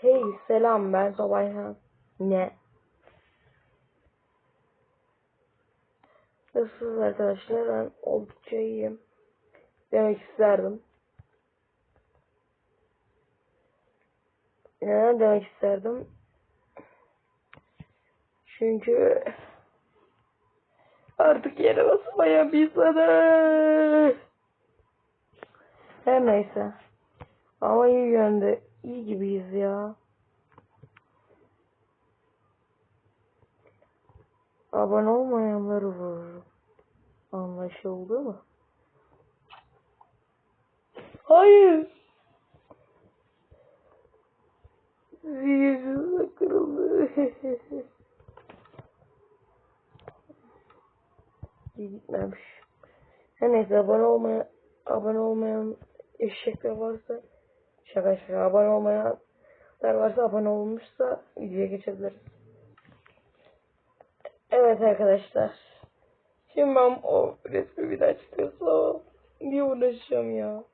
Hey selam ben Sobayhan. Ne? Nasılsınız arkadaşlar? Ben oldukça iyiyim. Demek isterdim. Neden demek isterdim? Çünkü artık yere basmaya sana. Her neyse. Ama iyi yönde. İyi gibiyiz ya. Abone olmayanları vururum. Anlaşıldı mı? Hayır. Yüzüme kırıldı. İyi gitmemiş. Her neyse abone olmayan abone olmayan eşekler varsa şaka şaka abone olmayanlar varsa abone olmuşsa videoya geçebiliriz. Evet arkadaşlar. Şimdi ben o resmi bir daha çıkıyorsa niye uğraşacağım ya?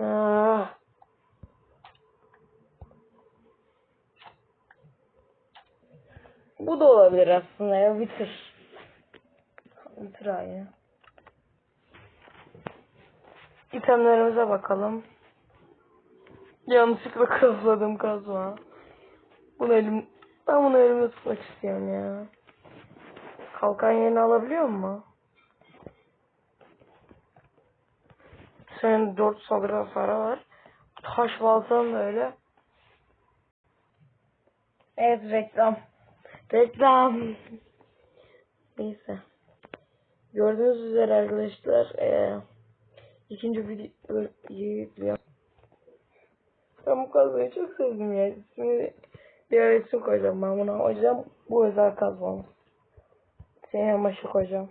Ah. Bu da olabilir aslında ya bitir. Bitir aynı. İtemlerimize bakalım. Yanlışlıkla kazladım kazma. Bunu elim, ben bunu elimde tutmak istiyorum ya. Kalkan yerini alabiliyor mu? Senin 4 saldırı hasarı var. Taş baltan da öyle. Evet reklam. Reklam. Neyse. Gördüğünüz üzere arkadaşlar eee ikinci videoyu yüklüyorum. Ben bu kazmayı çok sevdim ya. İsmini bir ara isim koyacağım ben buna. O bu özel kazmamız. Senin başı koyacağım.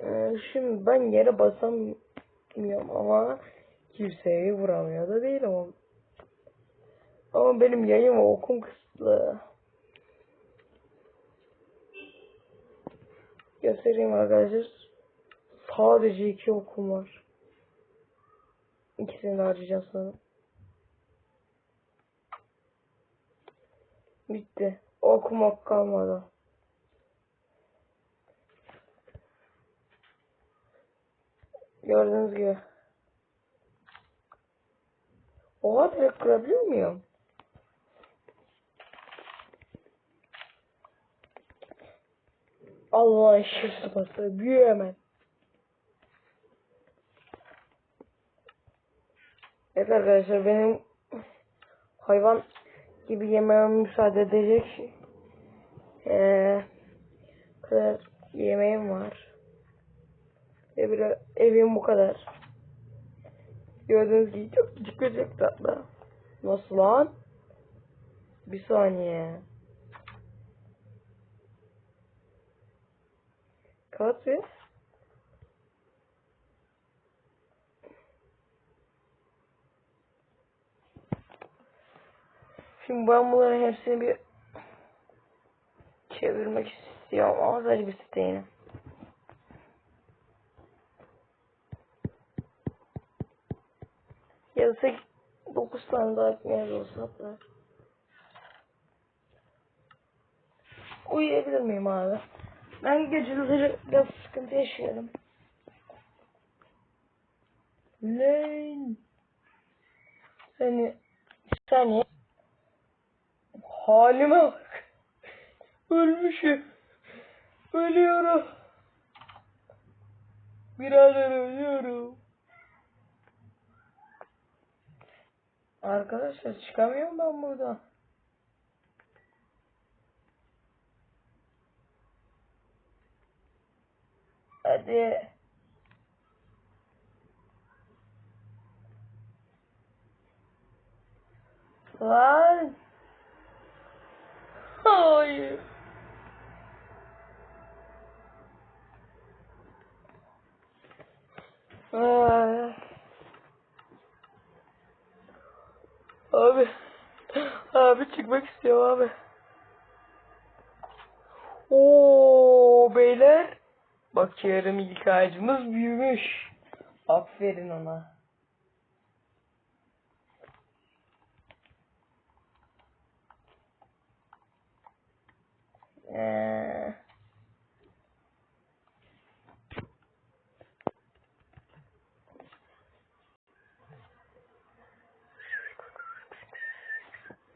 Ee, şimdi ben yere basamıyorum ama kimseyi vuramıyor da değil ama. Ama benim yayım okum kısıtlı. Göstereyim arkadaşlar. Sadece iki okum var. İkisini de harcayacağım sonra. Bitti. Okum ok kalmadı. Gördüğünüz gibi. Oha direkt kırabiliyor muyum? Allah eşek sıpası. Büyü hemen. Evet arkadaşlar benim hayvan gibi yememe müsaade edecek ee, kadar yemeğim var. Ve bir evim bu kadar. Gördüğünüz gibi çok küçük ve çok tatlı. Nasıl lan? Bir saniye. Bir. Şimdi ben bunların hepsini bir çevirmek istiyorum ama sadece bir siteğini. Ya da 8, 9 tane daha ekmeğimiz olsa hatta. Uyuyabilir miyim abi? Ben geceleri biraz sıkıntı yaşıyorum. Lan. Seni seni halime bak. Ölmüşüm. Ölüyorum. Birader ölüyorum. Arkadaşlar çıkamıyorum ben buradan. Hadi. Lan. Hayır. Ah. Çıkmak istiyorum abi. Oo beyler. Bakıyorum ilk ağacımız büyümüş. Aferin ona. Ee,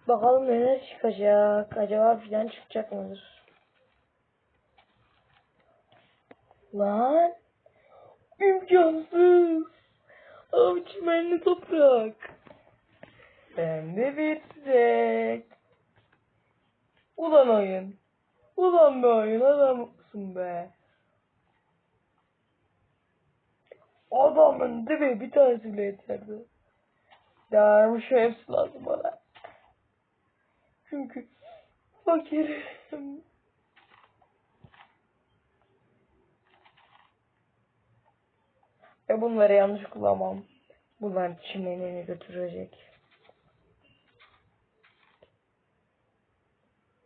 Bakalım neler çıkacak. Acaba filan çıkacak mıdır? Lan. İmkansız. Abi çimenli toprak. Ben de bitecek. Ulan oyun. Ulan be oyun adamsın be. Adamın dibi bir tanesi bile yeterdi. Dermiş hepsi lazım bana. Çünkü fakirim. Ve bunları yanlış kullanmam. Bunlar çimenini götürecek.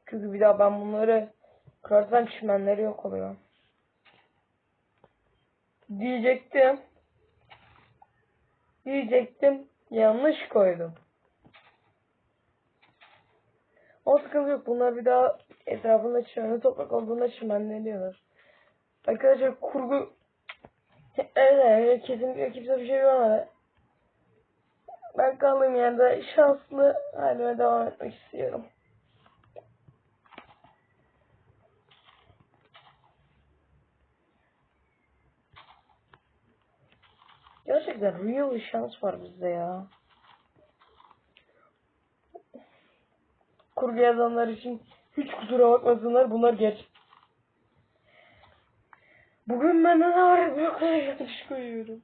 Çünkü bir daha ben bunları kırarsam çimenleri yok oluyor. Diyecektim. Diyecektim. Yanlış koydum. O sıkıntı yok. Bunlar bir daha etrafında çimenli toprak olduğunda çimenleniyorlar. Arkadaşlar kurgu evet, kesinlikle kimse bir şey görmedi. Ben kaldığım yerde şanslı halime devam etmek istiyorum. Gerçekten real şans var bizde ya. Kurgu yazanlar için hiç kusura bakmasınlar bunlar geç. Bugün ben ne var kadar yanlış koyuyorum.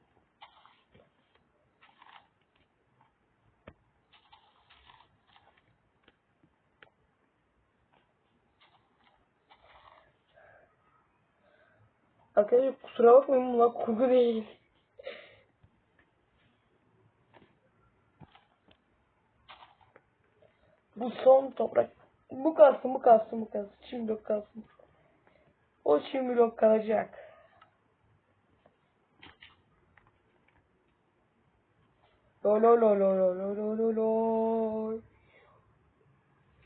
Arkadaşlar kusura bakmayın bunlar kurgu değil. Bu son toprak. Bu kalsın bu kalsın bu kalsın. çim Çimblok kalsın. O çim çimblok kalacak. Lol lol lol lol lol lol lol lol.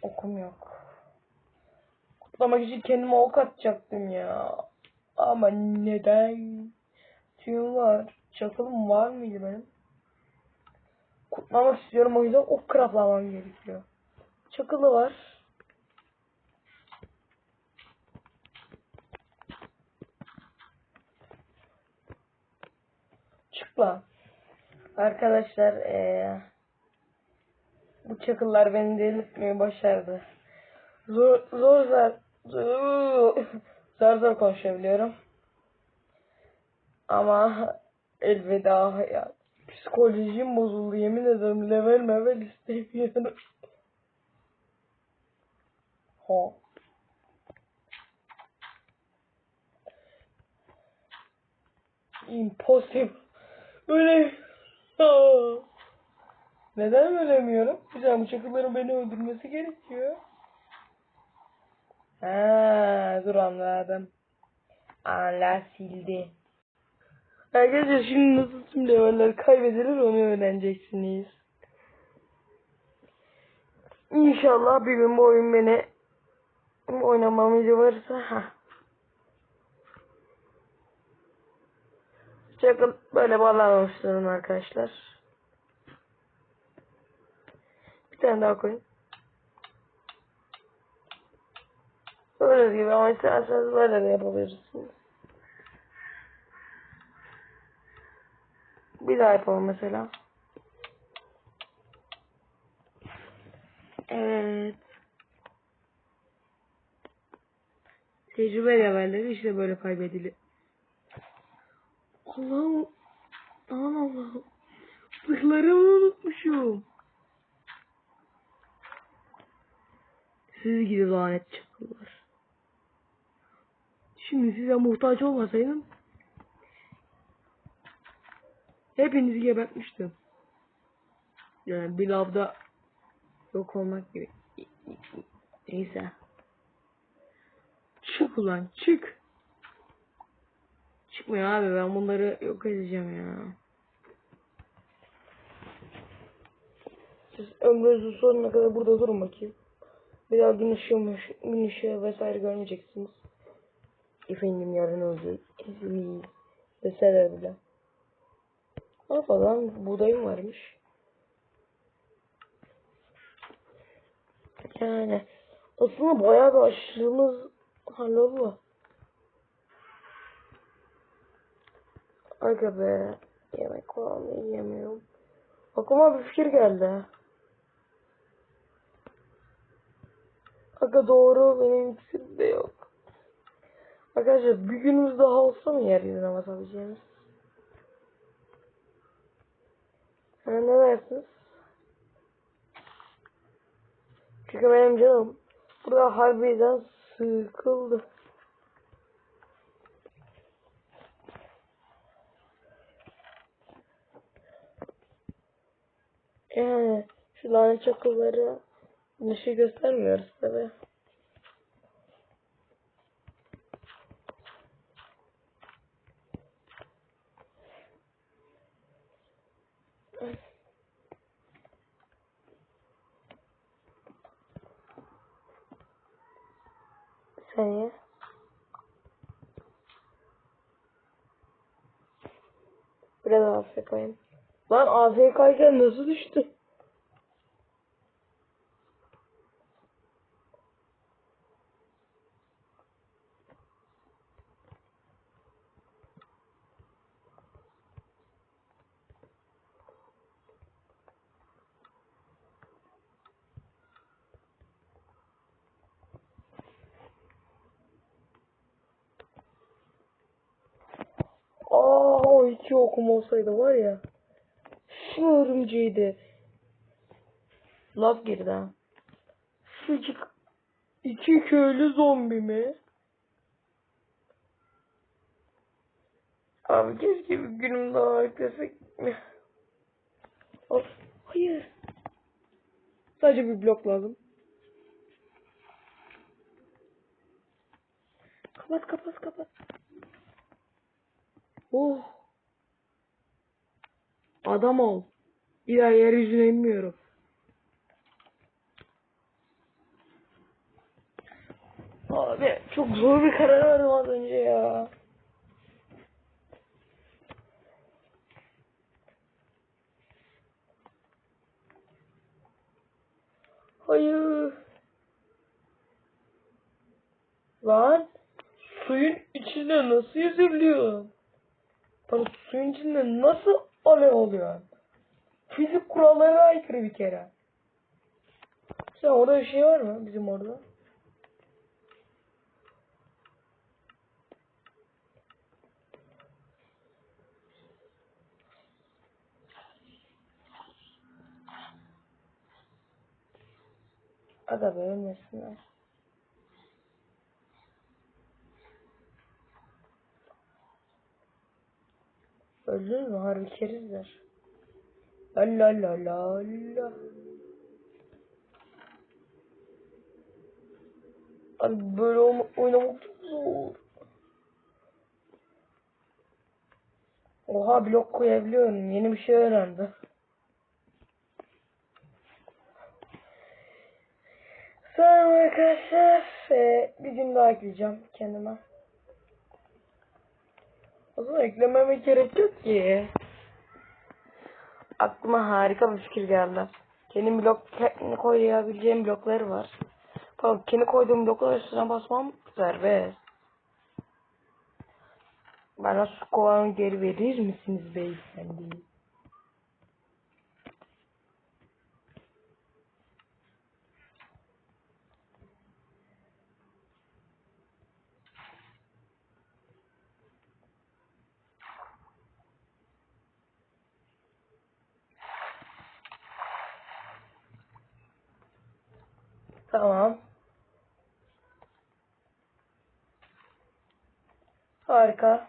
Okum yok. Kutlamak için kendime ok atacaktım ya. Ama neden? Tüyüm var. Çatalım var mıydı benim? Kutlamak istiyorum o yüzden ok kraflamam gerekiyor. Çakılı var. Çık lan. Arkadaşlar ee, bu çakıllar beni delirtmeyi başardı. Zor zor zor, zor, zor konuşabiliyorum. Ama elveda hayat. Psikolojim bozuldu yemin ederim level mevel istemiyorum. Ha. Impossible. Öyle. Neden ölemiyorum? Güzel bu çakılların beni öldürmesi gerekiyor. Ha, dur anladım. Allah sildi. Arkadaşlar şimdi nasıl tüm leveller kaybedilir onu öğreneceksiniz. İnşallah bir gün bu oyun beni oynamam izin varsa ha. Çakıl böyle bağlanmıştırın arkadaşlar. Bir tane daha koyun. Böyle gibi ama isterseniz böyle de yapabilirsiniz. Bir daha yapalım mesela. Evet. Tecrübe levelleri işte böyle kaybedilir. Allah'ım. Aman Allah'ım. Zırhlarımı unutmuşum. Siz gibi lanet çakıllar. Şimdi size muhtaç olmasaydım hepinizi gebertmiştim. Yani bir lavda yok olmak gibi. Neyse. Çık ulan çık. Çıkmıyor abi ben bunları yok edeceğim ya. Siz ömrünüzün sonuna kadar burada durun bakayım. Bir daha gün ışığımış, gün ışığı vesaire görmeyeceksiniz. Efendim yarın olacak. Kesin deseler bile. Ne falan buğdayım varmış. Yani aslında bayağı bir açlığımız halloldu. Aga be. Yemek falan da yiyemiyorum. Aklıma bir fikir geldi. Aga doğru benim iksir de yok. Arkadaşlar bir günümüz daha olsa mı yeryüzüne basabileceğimiz? Ha, ne dersiniz? Çünkü benim canım burada harbiden sıkıldı. Yani şu lanet çakılları bir şey göstermiyoruz tabi. Bir saniye. Biraz AFK'yim. Lan AFK'yken nasıl düştü? Aa o iki okum olsaydı var ya. Şu örümceğiydi. Laf girdi ha. Şu iki, köylü zombi mi? Abi keşke bir günüm daha beklesek mi? Of, hayır. Sadece bir blok lazım. Kapat kapat kapat. Oh. Adam ol. Bir daha yeryüzüne inmiyorum. Abi çok zor bir karar verdim az önce ya. Hayır. Lan suyun içine nasıl yüzülüyor? Bana suyun içinde nasıl alev oluyor? Fizik kurallarına aykırı bir kere. Sen orada bir şey var mı bizim orada? Aga be ölmesinler. Öldün mü? Harbi kerizler. La la la la la. Abi böyle oynamak çok zor. Oha blok koyabiliyorum. Yeni bir şey öğrendim. Sonra arkadaşlar e, bir gün daha ekleyeceğim kendime. Zaman eklememe gerek yok ki. Aklıma harika bir fikir geldi. Kendi blok kendi koyabileceğim blokları var. Tamam kendi koyduğum blokların üstüne basmam serbest. Bana su kovanı geri verir misiniz beyefendi? Tamam. Harika.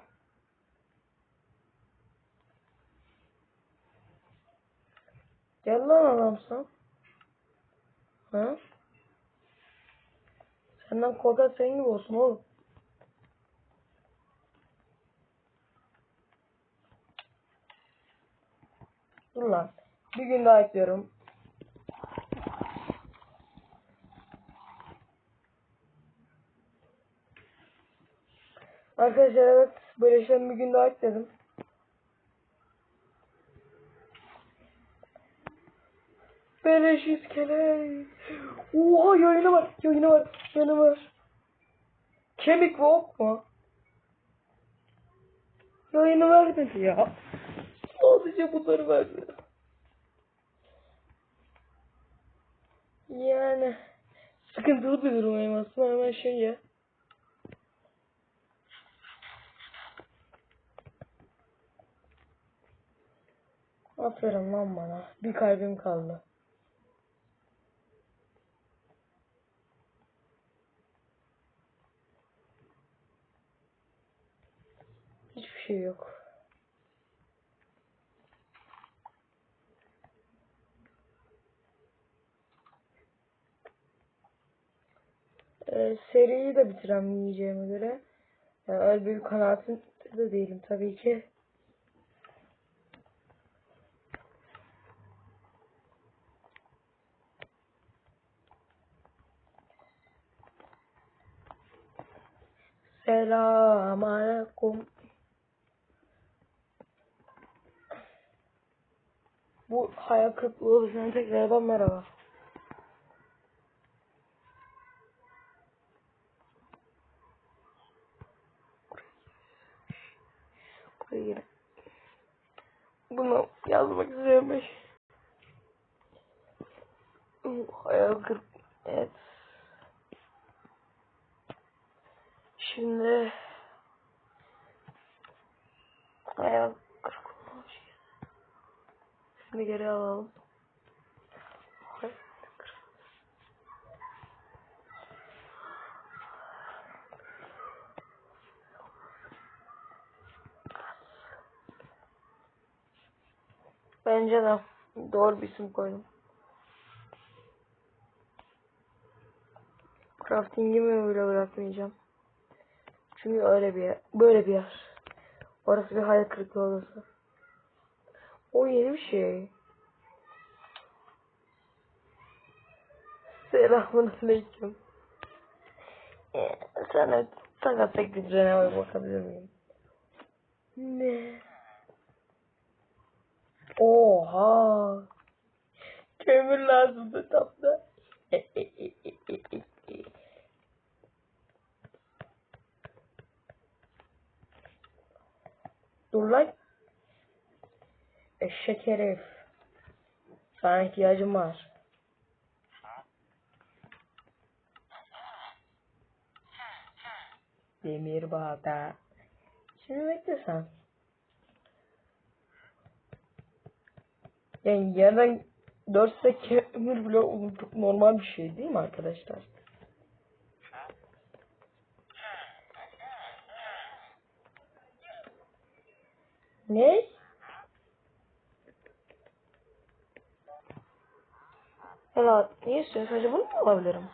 Gel lan adamsın. Ha? Senden korkak senin gibi olsun oğlum. Dur lan. Bir gün daha ekliyorum. Arkadaşlar evet böyle şey bir gün daha ekledim. Beleş iskelet. Oha yayını var. Yayını var. Yayını var. Kemik ve ok mu? Yayını vermedi ya. Sadece bunları verdi. Yani sıkıntılı bir durumdayım aslında hemen şey ya. Aferin lan bana. Bir kalbim kaldı. Hiçbir şey yok. Ee, seriyi de bitiremeyeceğime göre yani öyle bir kanaatim de değilim tabii ki. Selam aleyküm. Bu hayal kırıklığı oluşan tekrardan merhaba. Buraya gir. Bunu yazmak istiyormuş. Hayal kırık. Evet. Şimdi hayal kırık olmuş. Şimdi geri alalım. Bence de doğru bir isim koydum. Crafting'imi bile bırakmayacağım. Çünkü öyle bir yer, böyle bir yer. Orası bir hayal kırıklığı odası. O yeni bir şey. Selamun aleyküm. Ee, sana sakat tekliflerine bakabilir miyim? Ne? Oha. Kömür lazımdı tam da. Dur lan. Eşek herif. Sana ihtiyacım var. Demir bağda. Şimdi bekle sen. Yani yerden 4 kömür bile çok normal bir şey değil mi arkadaşlar? Ne? Evet, ne istiyorsun? Sadece bunu mu alabilirim?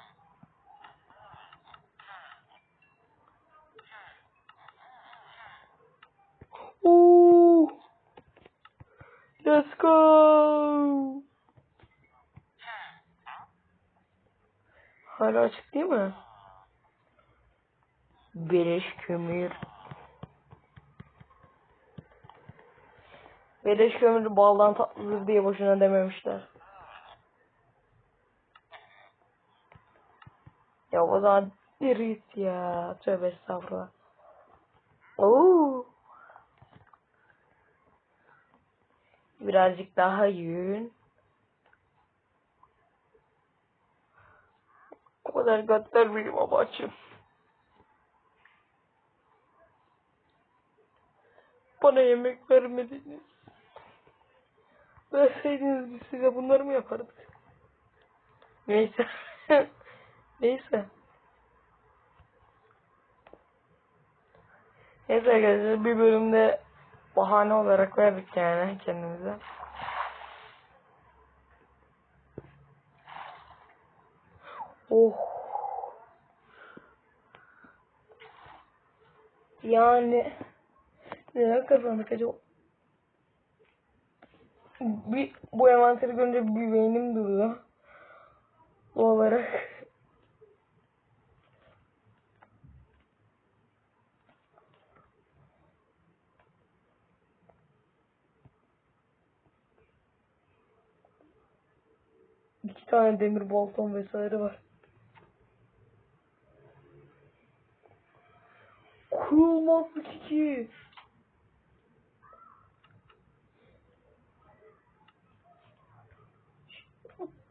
Oo. Let's go. Hala açık değil mi? Beleş kömür. Beleş kömür baldan tatlıdır diye boşuna dememişler. Ya o zaman dirit ya. Tövbe estağfurullah. Oo. Birazcık daha yün. O kadar gaddar benim amaçım. Bana yemek vermediniz. Verseydiniz biz size bunları mı yapardık? Neyse. Neyse. Neyse arkadaşlar bir bölümde bahane olarak verdik yani kendimize. Oh. Yani neler kazandık acaba? Bir, bu envanteri görünce bir beynim duruyor. Bu olarak. Tane demir balton vesaire var. Kurulmazlık 2.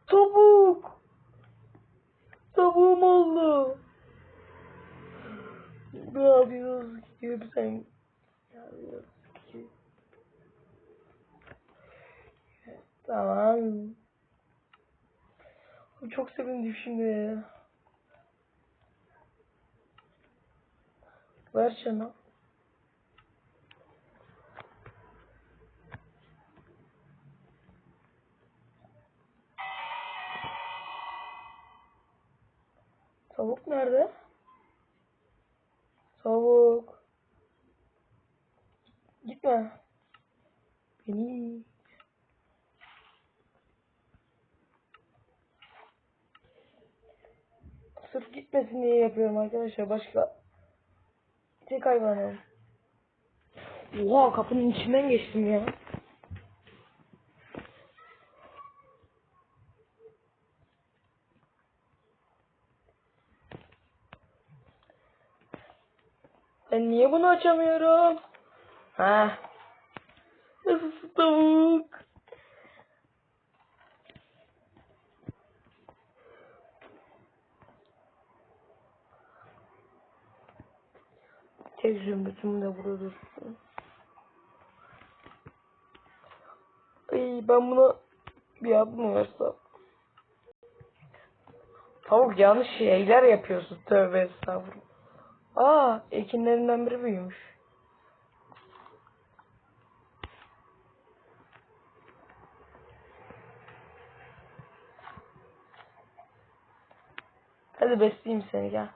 Tavuk. Tavuğum oldu. Ne yapıyoruz ki sen? Ne ki? Tamam. Çok sevindim şimdi. Ver şunu. Tavuk nerede? Tavuk. Gitme. Beni. Diye yapıyorum arkadaşlar. Başka tek hayvanım. Oha kapının içinden geçtim ya. Ben niye bunu açamıyorum? Ha. Nasıl tavuk? Tek zümrütüm de burada dursun. Ay ben buna bir yardım versem. Tavuk yanlış şeyler yapıyorsun. Tövbe estağfurullah. Aa, ekinlerinden biri büyümüş. Hadi besleyeyim seni gel.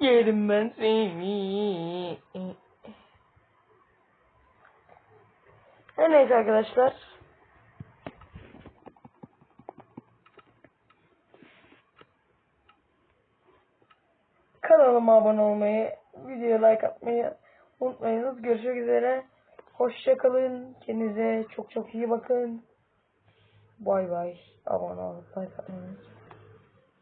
Yerim ben seni. Her neyse arkadaşlar. Kanalıma abone olmayı, videoya like atmayı unutmayınız. Görüşmek üzere. Hoşçakalın. Kendinize çok çok iyi bakın. Bay bay. Abone olun. Like atmayı.